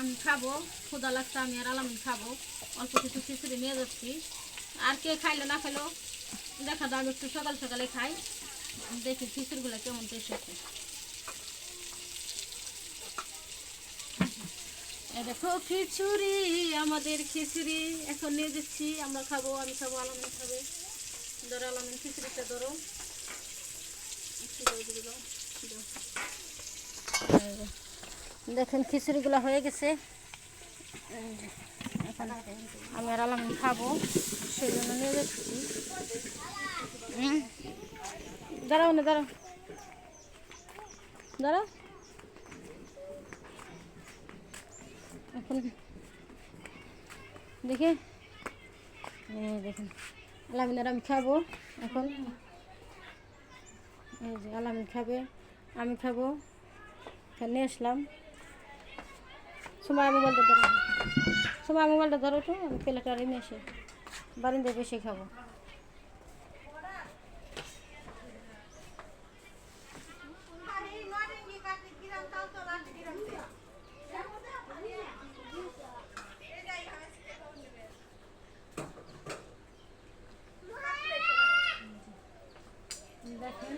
আমি খাব ক্ষুদা লাগছে, আমি আর আলামিন খাব। অল্প কিছু খিচুড়ি নিয়ে যাচ্ছি। আর কে খাইলো না খাইলো, দেখা আমি একটু সকাল সকালে খাই। দেখি খিচুড়িগুলো কেমন হচ্ছে দেখো, খিচুড়ি, আমাদের খিচুড়ি। এখন নিয়ে যাচ্ছি, আমরা খাব, আমি খাব, আলামিন খাবে। ধরো, আলামিন খিচুড়িটা ধরো। একটু দেখেন খিচুড়িগুলো হয়ে গেছে। এখন আমি আর আলাম খাব সেই জন্য নিয়ে যাচ্ছি। দাঁড়াও না, দাঁড়াও। দাঁড়াও। এখন দেখি। দেখেন, আলামিন আর আমি খাব এখন। এই যে আলামিন খাবে, আমি খাব। এখানে আসলাম। সময় মোবাইলটা ধরো। সময় মোবাইলটা ধরো তো আমি প্লেটারে রেমে এসে বারিন্দায় খাব দেখেন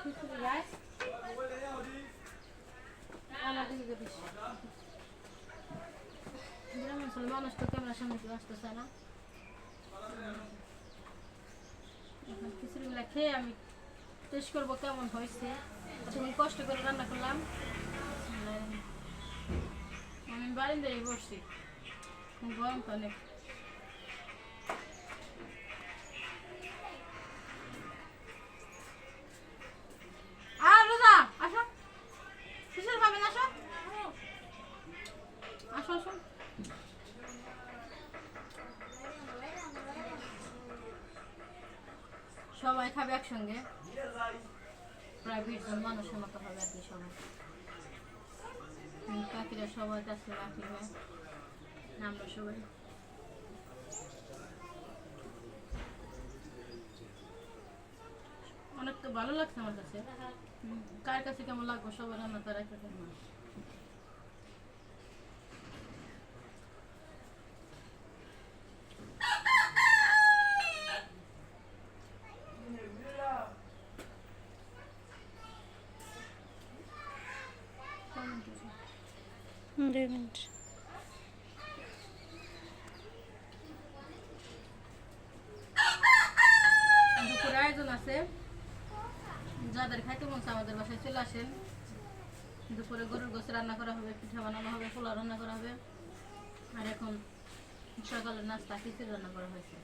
খিচুড়ি রাইস আমাদের দিকে বেশি গ্রাম অঞ্চলে মানুষ তো ক্যামেরার সামনে কেউ আসতে চায় না এখন খিচুড়িগুলো খেয়ে আমি টেস্ট করব কেমন হয়েছে তুমি কষ্ট করে রান্না করলাম আমি বারিন্দায় বসছি গরম তো অনেক খাবে একসঙ্গে। প্রায় বিশ জন মানুষের মতো হবে আর কি সবাই। কাকিরা সবাই কাছে রাখবে আমরা সবাই। অনেক তো ভালো লাগছে আমার কাছে। কার কাছে কেমন লাগবো সবার রান্না তার একটা কেমন দুপুরে আয়োজন আছে। যাদের খাইতে আমাদের বাসায় আসেন। দুপুরে গরুর গোছ রান্না করা হবে, পিঠা বানানো হবে, পোলাও রান্না করা হবে। আর এখন সকালের নাস্তা, খিচুড়ি রান্না করা হয়েছে।